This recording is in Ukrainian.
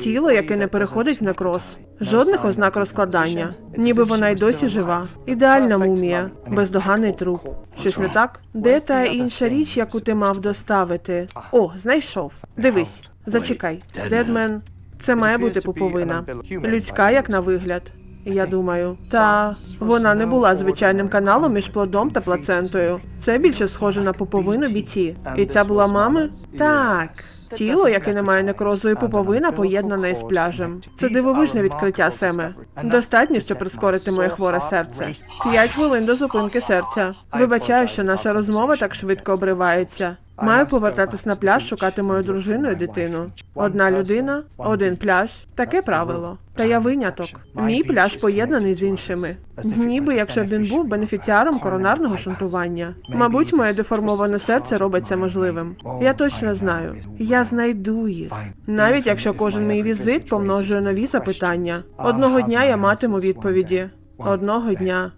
Тіло, яке не переходить в некроз. Жодних ознак розкладання. Ніби вона й досі жива. Ідеальна мумія, бездоганний труп. Щось не так? Де та інша річ, яку ти мав доставити? О, знайшов. Дивись, зачекай. Дедмен. Це має бути пуповина. Людська, як на вигляд. Я думаю, та вона не була звичайним каналом між плодом та плацентою. Це більше схоже на пуповину біті. І ця була мами? Так. Тіло, яке не має некрозу і пуповина, поєднане із пляжем. Це дивовижне відкриття Семе. Достатньо, щоб прискорити моє хворе серце. П'ять хвилин до зупинки серця. Вибачаю, що наша розмова так швидко обривається. Маю повертатись на пляж, шукати мою дружину і дитину. Одна людина, один пляж. Таке правило. Та я виняток. Мій пляж поєднаний з іншими. Ніби якщо б він був бенефіціаром коронарного шунтування. Мабуть, моє деформоване серце робить це можливим. Я точно знаю. Я знайду їх. Навіть якщо кожен мій візит помножує нові запитання. Одного дня я матиму відповіді. Одного дня.